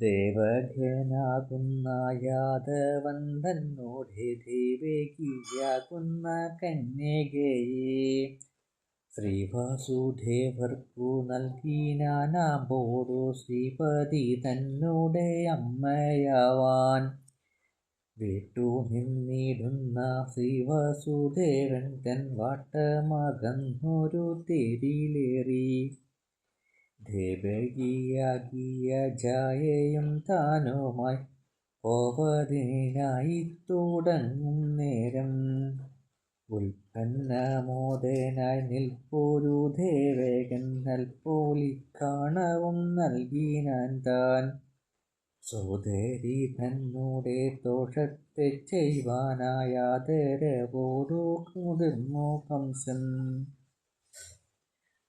ദേവഘനാകുന്ന യാദവൻ തന്നോടെ ദേവകിയാകുന്ന കന്യകയെ ശ്രീവാസുദേവർക്കു നൽകിനാനാമ്പോടു ശ്രീപതി തന്നോടെ അമ്മയാവാൻ. വീട്ടു നിന്നിടുന്ന ശ്രീവാസുദേവൻ തൻ വാട്ടമകന്നൊരു തേരിലേറി ദേവകിയാകിയ ജായയും താനുമായി പോവതിനായി തുടങ്ങും നേരം. ഉൽപ്പന്നമോദനായി നിൽപ്പൊരു ദേവകൻ നൽപോലിക്കാണവും നൽകിനാൻ താൻ. സോദരി തന്നോടെ ദോഷത്തെ ചെയ്യുവാനായാദരവോടു മുതിർന്നു കംസൻ.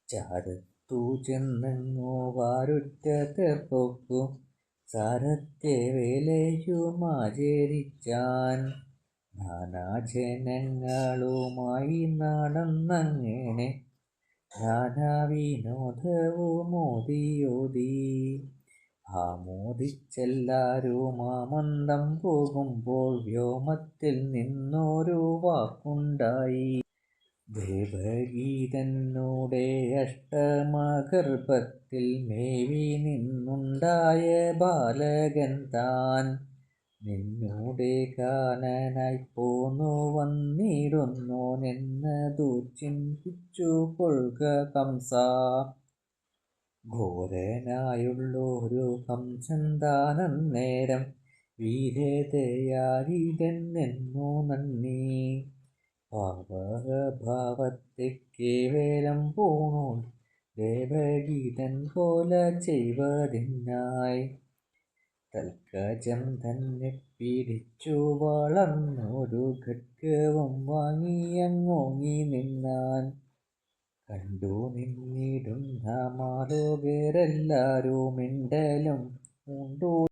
ചാരത്തു ചെന്നെങ്ങോ വാരുറ്റ തെർപ്പൊക്കു സാരത്തെ വേലയുമാചരിച്ചാൻ നാനാജനങ്ങളുമായി നടന്നങ്ങനെ നാനാവിനോദവുമോദിയോതി ആമോദിച്ചെല്ലാരും ആമന്ദം പോകുമ്പോൾ വ്യോമത്തിൽ നിന്നൊരു വാക്കുണ്ടായി. ദേവഗീതന്നോടെ അഷ്ടമഗർഭത്തിൽ മേവി നിന്നുണ്ടായ ബാലകൻ താൻ. നിന്നോടെ കാനനായി പോന്നു വന്നിടുന്നോനെന്നതു ചിന്തിച്ചു കൊള്ളുക കംസ. ഘോരനായുള്ളൊരു കംസൻ താനന്നേരം വീരതയാരിതെന്നു നന്ദി. പാവഭാവത്തെ പോണോ ദേവഗീതൻ പോലെ ചെയ്വതിനായി. തൽക്കജം തന്നെ പിടിച്ചു വളർന്നൊരു ഘട്ടവും വാങ്ങിയങ്ങോങ്ങി നിന്നാൻ കണ്ടു നിന്നിടുന്ന മാലോകരെല്ലാരും മിണ്ടലും ഉണ്ടു